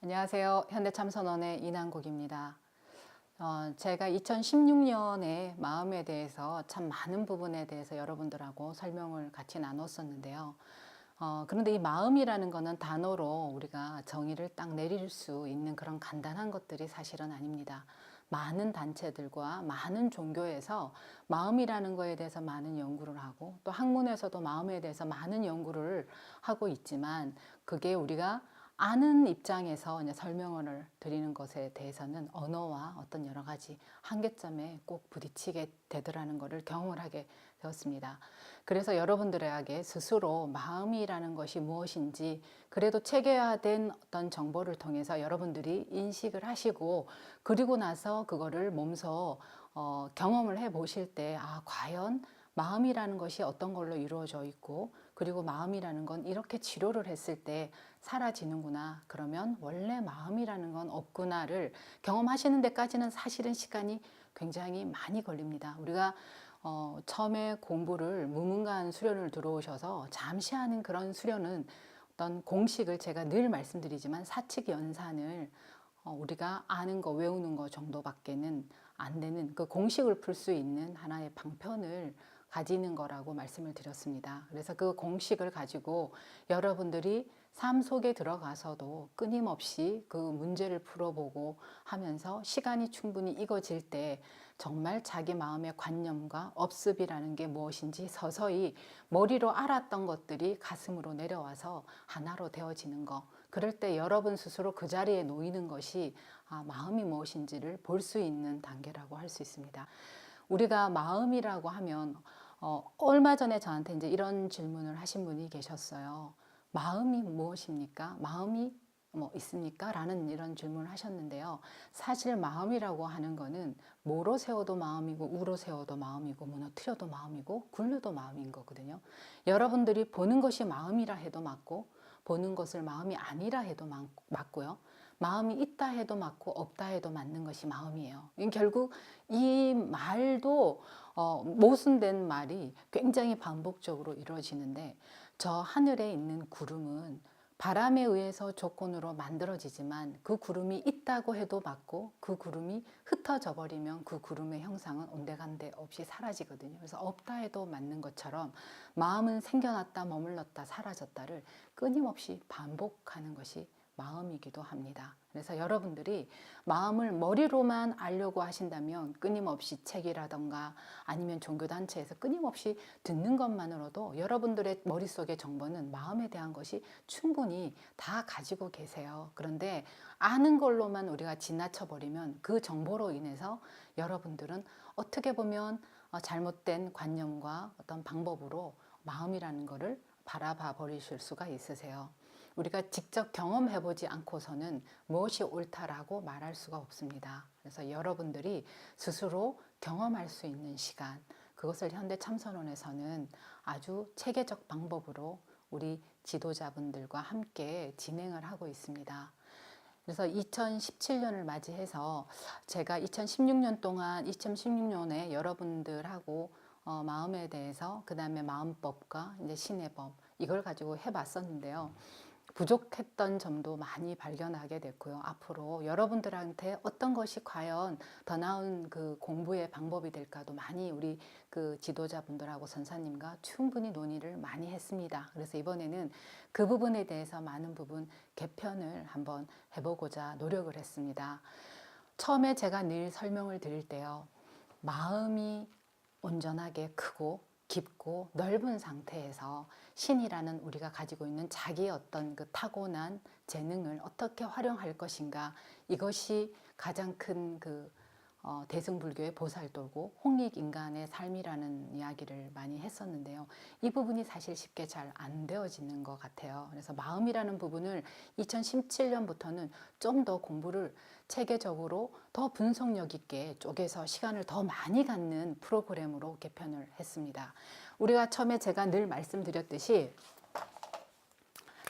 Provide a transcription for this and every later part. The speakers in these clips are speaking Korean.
안녕하세요. 현대참선원의 이난국입니다. 어, 제가 2016년에 마음에 대해서 참 많은 부분에 대해서 여러분들하고 설명을 같이 나눴었는데요. 어, 그런데 이 마음이라는 거는 단어로 우리가 정의를 딱 내릴 수 있는 그런 간단한 것들이 사실은 아닙니다. 많은 단체들과 많은 종교에서 마음이라는 거에 대해서 많은 연구를 하고 또 학문에서도 마음에 대해서 많은 연구를 하고 있지만 그게 우리가 아는 입장에서 이제 설명을 드리는 것에 대해서는 언어와 어떤 여러 가지 한계점에 꼭 부딪히게 되더라는 것을 경험을 하게 되었습니다. 그래서 여러분들에게 스스로 마음이라는 것이 무엇인지 그래도 체계화된 어떤 정보를 통해서 여러분들이 인식을 하시고 그리고 나서 그거를 몸소 어, 경험을 해 보실 때 아, 과연 마음이라는 것이 어떤 걸로 이루어져 있고 그리고 마음이라는 건 이렇게 치료를 했을 때 사라지는구나. 그러면 원래 마음이라는 건 없구나를 경험하시는 데까지는 사실은 시간이 굉장히 많이 걸립니다. 우리가 어, 처음에 공부를 무문관 수련을 들어오셔서 잠시 하는 그런 수련은 어떤 공식을 제가 늘 말씀드리지만 사칙 연산을 어, 우리가 아는 거 외우는 거 정도밖에는 안 되는 그 공식을 풀 수 있는 하나의 방편을 가지는 거라고 말씀을 드렸습니다. 그래서 그 공식을 가지고 여러분들이 삶 속에 들어가서도 끊임없이 그 문제를 풀어보고 하면서 시간이 충분히 익어질 때 정말 자기 마음의 관념과 업습이라는 게 무엇인지 서서히 머리로 알았던 것들이 가슴으로 내려와서 하나로 되어지는 거. 그럴 때 여러분 스스로 그 자리에 놓이는 것이 아, 마음이 무엇인지를 볼 수 있는 단계라고 할 수 있습니다. 우리가 마음이라고 하면 어, 얼마 전에 저한테 이제 이런 질문을 하신 분이 계셨어요. 마음이 무엇입니까? 마음이 뭐 있습니까? 라는 이런 질문을 하셨는데요. 사실 마음이라고 하는 거는 뭐로 세워도 마음이고 우로 세워도 마음이고 무너뜨려도 마음이고 굴려도 마음인 거거든요. 여러분들이 보는 것이 마음이라 해도 맞고 보는 것을 마음이 아니라 해도 맞- 맞고요. 마음이 있다 해도 맞고 없다 해도 맞는 것이 마음이에요. 결국 이 말도 어, 모순된 말이 굉장히 반복적으로 이루어지는데 저 하늘에 있는 구름은 바람에 의해서 조건으로 만들어지지만 그 구름이 있다고 해도 맞고 그 구름이 흩어져 버리면 그 구름의 형상은 온데간데 없이 사라지거든요. 그래서 없다 해도 맞는 것처럼 마음은 생겨났다 머물렀다 사라졌다를 끊임없이 반복하는 것이 마음이기도 합니다. 그래서 여러분들이 마음을 머리로만 알려고 하신다면 끊임없이 책이라던가 아니면 종교단체에서 끊임없이 듣는 것만으로도 여러분들의 머릿속의 정보는 마음에 대한 것이 충분히 다 가지고 계세요. 그런데 아는 걸로만 우리가 지나쳐 버리면 그 정보로 인해서 여러분들은 어떻게 보면 어, 잘못된 관념과 어떤 방법으로 마음이라는 것을 바라봐 버리실 수가 있으세요. 우리가 직접 경험해 보지 않고서는 무엇이 옳다라고 말할 수가 없습니다. 그래서 여러분들이 스스로 경험할 수 있는 시간, 그것을 현대 참선원에서는 아주 체계적 방법으로 우리 지도자분들과 함께 진행을 하고 있습니다. 그래서 2017년을 맞이해서 제가 2016년 동안 2016년에 여러분들하고 어, 마음에 대해서 그 다음에 마음법과 이제 신의 법 이걸 가지고 해봤었는데요. 부족했던 점도 많이 발견하게 됐고요. 앞으로 여러분들한테 어떤 것이 과연 더 나은 그 공부의 방법이 될까도 많이 우리 그 지도자분들하고 선사님과 충분히 논의를 많이 했습니다. 그래서 이번에는 그 부분에 대해서 많은 부분 개편을 한번 해보고자 노력을 했습니다. 처음에 제가 늘 설명을 드릴 때요. 마음이 온전하게 크고 깊고 넓은 상태에서 신이라는 우리가 가지고 있는 자기의 어떤 그 타고난 재능을 어떻게 활용할 것인가 이것이 가장 큰그 어, 대승불교의 보살도고 홍익 인간의 삶이라는 이야기를 많이 했었는데요. 이 부분이 사실 쉽게 잘 안 되어지는 것 같아요. 그래서 마음이라는 부분을 2017년부터는 좀 더 공부를 체계적으로 더 분석력 있게 쪼개서 시간을 더 많이 갖는 프로그램으로 개편을 했습니다. 우리가 처음에 제가 늘 말씀드렸듯이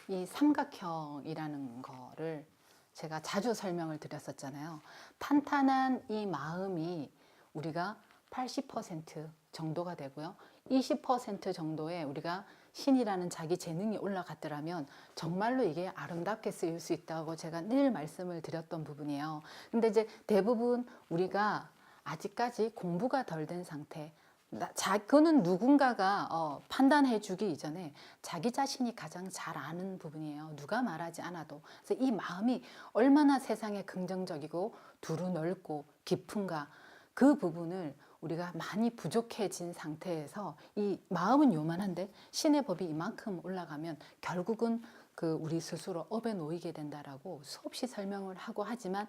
이 삼각형이라는 거를 제가 자주 설명을 드렸었잖아요. 탄탄한 이 마음이 우리가 80% 정도가 되고요. 20% 정도의 우리가 신이라는 자기 재능이 올라갔더라면 정말로 이게 아름답게 쓰일 수 있다고 제가 늘 말씀을 드렸던 부분이에요. 근데 이제 대부분 우리가 아직까지 공부가 덜 된 상태, 나, 자, 그거는 누군가가 어, 판단해 주기 이전에 자기 자신이 가장 잘 아는 부분이에요. 누가 말하지 않아도. 그래서 이 마음이 얼마나 세상에 긍정적이고 두루 넓고 깊은가 그 부분을 우리가 많이 부족해진 상태에서 이 마음은 요만한데 신의 법이 이만큼 올라가면 결국은 그 우리 스스로 업에 놓이게 된다라고 수없이 설명을 하고 하지만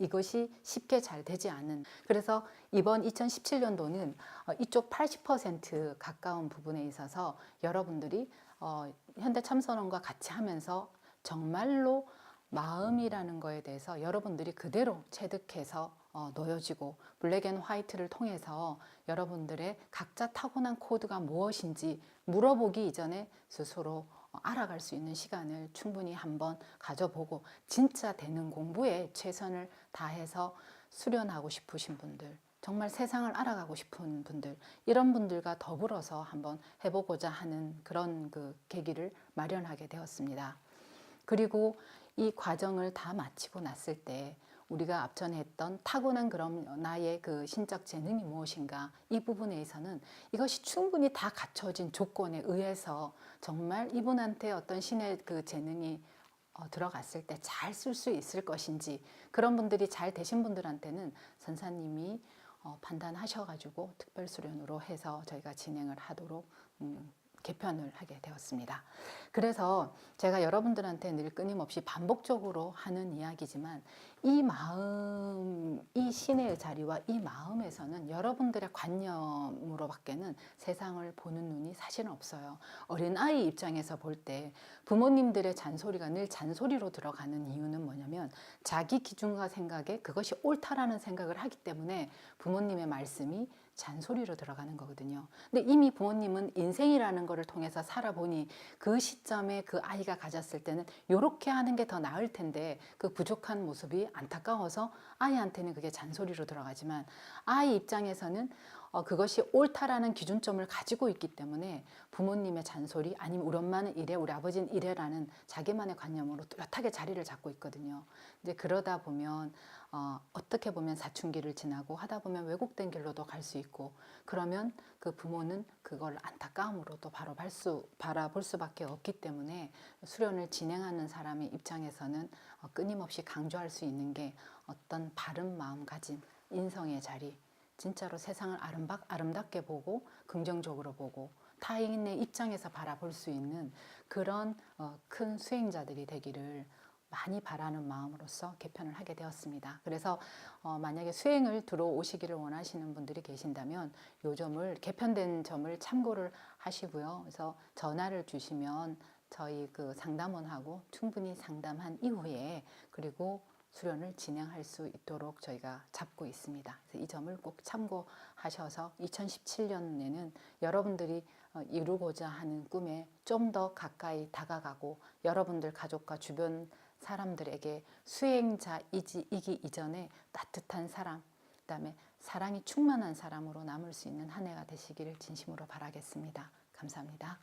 이것이 쉽게 잘 되지 않은. 그래서 이번 2017년도는 어, 이쪽 80% 가까운 부분에 있어서 여러분들이 어, 현대 참선원과 같이 하면서 정말로 마음이라는 거에 대해서 여러분들이 그대로 체득해서 어, 놓여지고 블랙 앤 화이트를 통해서 여러분들의 각자 타고난 코드가 무엇인지 물어보기 이전에 스스로 어, 알아갈 수 있는 시간을 충분히 한번 가져보고 진짜 되는 공부에 최선을 다해서 수련하고 싶으신 분들 정말 세상을 알아가고 싶은 분들 이런 분들과 더불어서 한번 해보고자 하는 그런 그 계기를 마련하게 되었습니다. 그리고 이 과정을 다 마치고 났을 때 우리가 앞전에 했던 타고난 그런 나의 그 신적 재능이 무엇인가 이 부분에서는 이것이 충분히 다 갖춰진 조건에 의해서 정말 이분한테 어떤 신의 그 재능이 어, 들어갔을 때 잘 쓸 수 있을 것인지 그런 분들이 잘 되신 분들한테는 선사님이 어, 판단하셔가지고 특별 수련으로 해서 저희가 진행을 하도록 음, 개편을 하게 되었습니다. 그래서 제가 여러분들한테 늘 끊임없이 반복적으로 하는 이야기지만 이 마음, 이 신의 자리와 이 마음에서는 여러분들의 관념으로밖에는 세상을 보는 눈이 사실은 없어요. 어린 아이 입장에서 볼 때 부모님들의 잔소리가 늘 잔소리로 들어가는 이유는 뭐냐면 자기 기준과 생각에 그것이 옳다라는 생각을 하기 때문에 부모님의 말씀이 잔소리로 들어가는 거거든요. 근데 이미 부모님은 인생이라는 것을 통해서 살아보니 그 시점에 그 아이가 가졌을 때는 이렇게 하는 게 더 나을 텐데 그 부족한 모습이 안타까워서 아이한테는 그게 잔소리로 들어가지만 아이 입장에서는 어, 그것이 옳다라는 기준점을 가지고 있기 때문에 부모님의 잔소리 아니면 우리 엄마는 이래 우리 아버지는 이래라는 자기만의 관념으로 뚜렷하게 자리를 잡고 있거든요. 이제 그러다 보면 어, 어떻게 보면 사춘기를 지나고 하다 보면 왜곡된 길로도 갈 수 있고 그러면 그 부모는 그걸 안타까움으로도 바로 발수, 바라볼 수밖에 없기 때문에 수련을 진행하는 사람의 입장에서는 어, 끊임없이 강조할 수 있는 게 어떤 바른 마음가짐, 인성의 자리, 진짜로 세상을 아름답, 아름답게 보고 긍정적으로 보고 타인의 입장에서 바라볼 수 있는 그런 어, 큰 수행자들이 되기를 많이 바라는 마음으로서 개편을 하게 되었습니다. 그래서 어, 만약에 수행을 들어오시기를 원하시는 분들이 계신다면 요 점을 개편된 점을 참고를 하시고요. 그래서 전화를 주시면 저희 그 상담원하고 충분히 상담한 이후에 그리고 수련을 진행할 수 있도록 저희가 잡고 있습니다. 그래서 이 점을 꼭 참고하셔서 2017년에는 여러분들이 어, 이루고자 하는 꿈에 좀 더 가까이 다가가고 여러분들 가족과 주변 사람들에게 수행자이기 이전에 따뜻한 사람, 그 다음에 사랑이 충만한 사람으로 남을 수 있는 한 해가 되시기를 진심으로 바라겠습니다. 감사합니다.